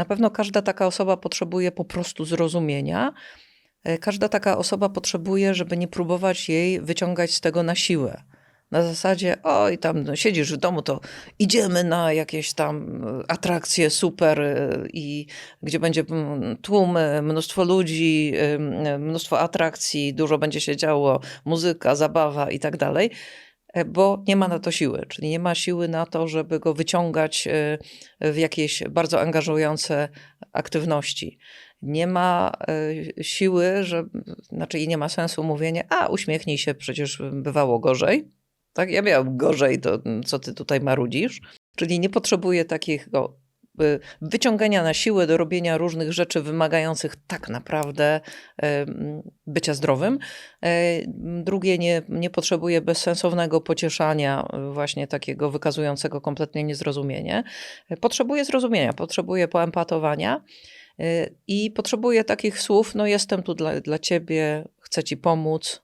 Na pewno każda taka osoba potrzebuje po prostu zrozumienia. E, Każda taka osoba potrzebuje, żeby nie próbować jej wyciągać z tego na siłę. Na zasadzie, oj, tam no, siedzisz w domu, to idziemy na jakieś tam e, atrakcje super e, i gdzie będzie mm, tłumy, mnóstwo ludzi, mnóstwo atrakcji, dużo będzie się działo, muzyka, zabawa i tak dalej, bo nie ma na to siły, czyli nie ma siły na to, żeby go wyciągać e, w jakieś bardzo angażujące aktywności. Nie ma e, siły, że, znaczy nie ma sensu mówienie, a uśmiechnij się, przecież bywało gorzej. Tak, ja miałam gorzej, to co ty tutaj marudzisz? Czyli nie potrzebuję takiego wyciągania na siłę do robienia różnych rzeczy wymagających tak naprawdę bycia zdrowym. E, Drugie, nie, nie potrzebuję bezsensownego pocieszania, y, właśnie takiego wykazującego kompletnie niezrozumienie. E, Potrzebuję zrozumienia, potrzebuję poempatowania y, i potrzebuję takich słów, no jestem tu dla, dla ciebie, chcę ci pomóc,